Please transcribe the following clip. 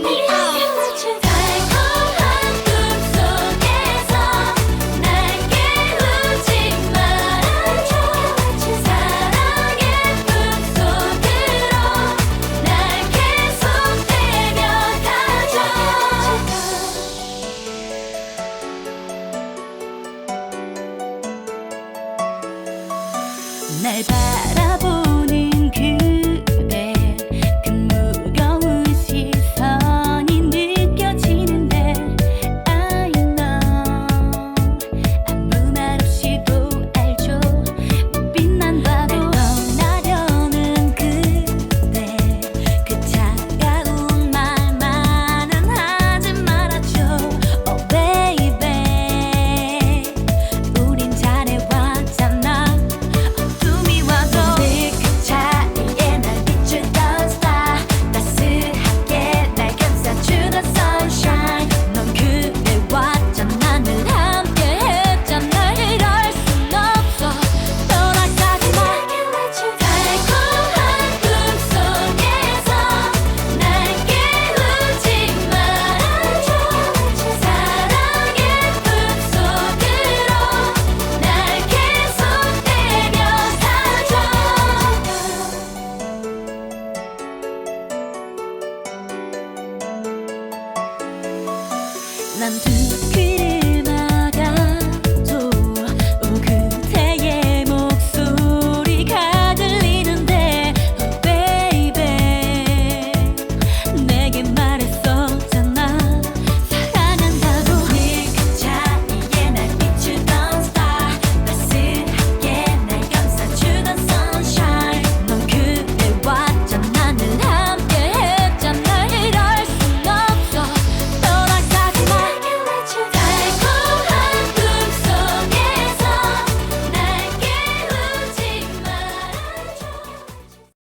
달콤한 꿈속에서 날 깨우지 말아줘 사랑의 꿈속으로 날 계속 데려가줘 날 바라보 I'm too.